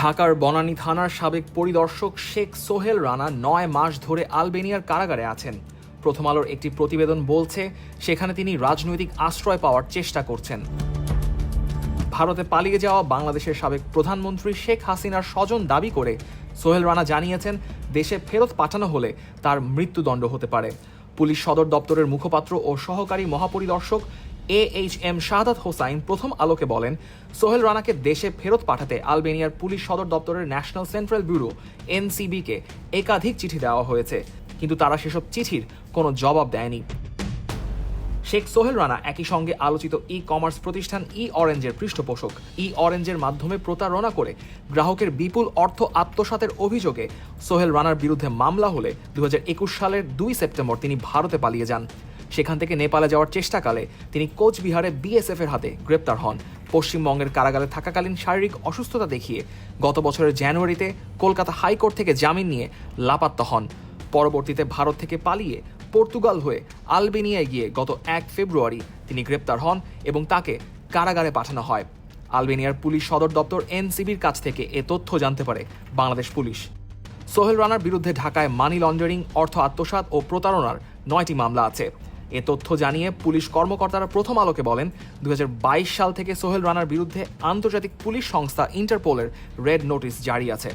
ঢাকার বনানী থানার সাবেক পরিদর্শক শেখ সোহেল রানা নয় মাস ধরে আলবেনিয়ার কারাগারে আছেন। প্রথম আলোর একটি প্রতিবেদন বলছে, সেখানে তিনি রাজনৈতিক আশ্রয় পাওয়ার চেষ্টা করছেন। ভারতে পালিয়ে যাওয়া বাংলাদেশের সাবেক প্রধানমন্ত্রী শেখ হাসিনার স্বজন দাবি করে, সোহেল রানা জানিয়েছেন, দেশে ফেরত পাঠানো হলে তার মৃত্যুদণ্ড হতে পারে। পুলিশ সদর দপ্তরের মুখপাত্র ও সহকারী মহাপরিদর্শক A H M Shahadat Hossain প্রথম আলোকে বলেন, সোহেল রানাকে দেশে ফেরত পাঠাতে আলবেনিয়ার পুলিশ সদর দপ্তরের ন্যাশনাল সেন্ট্রাল ব্যুরো এনসিবিকে একাধিক চিঠি দেওয়া হয়েছে, কিন্তু তারা সেসব চিঠির কোনো জবাব দেয়নি। শেখ সোহেল রানা একই সঙ্গে আলোচিত ই কমার্স প্রতিষ্ঠান ই অরেঞ্জের পৃষ্ঠপোষক। ই অরেঞ্জের মাধ্যমে প্রতারণা করে গ্রাহকের বিপুল অর্থ আত্মসাতের অভিযোগে সোহেল রানার বিরুদ্ধে মামলা হলে দু হাজার একুশ সালের দুই সেপ্টেম্বর তিনি ভারতে পালিয়ে যান। সেখান থেকে নেপালে যাওয়ার চেষ্টাকালে তিনি কোচবিহারে বিএসএফ এর হাতে গ্রেপ্তার হন। পশ্চিমবঙ্গের কারাগারে থাকাকালীন শারীরিক অসুস্থতা দেখিয়ে গত বছরের জানুয়ারিতে কলকাতা হাইকোর্ট থেকে জামিন নিয়ে লাপাত্তা হন। পরবর্তীতে ভারত থেকে পালিয়ে পর্তুগাল হয়ে আলবেনিয়ায় গিয়ে গত এক ফেব্রুয়ারি তিনি গ্রেপ্তার হন এবং তাকে কারাগারে পাঠানো হয়। আলবেনিয়ার পুলিশ সদর দপ্তর এনসিবির কাছ থেকে এ তথ্য জানতে পারে বাংলাদেশ পুলিশ। সোহেল রানার বিরুদ্ধে ঢাকায় মানি লন্ডারিং, অর্থ আত্মসাৎ ও প্রতারণার নয়টি মামলা আছে। এ তথ্য জানিয়ে পুলিশ কর্মকর্তারা প্রথম আলোকে বলেন দু হাজার বাইশ সাল থেকে সোহেল রানার বিরুদ্ধে আন্তর্জাতিক পুলিশ সংস্থা ইন্টারপোলের রেড নোটিশ জারি আছে।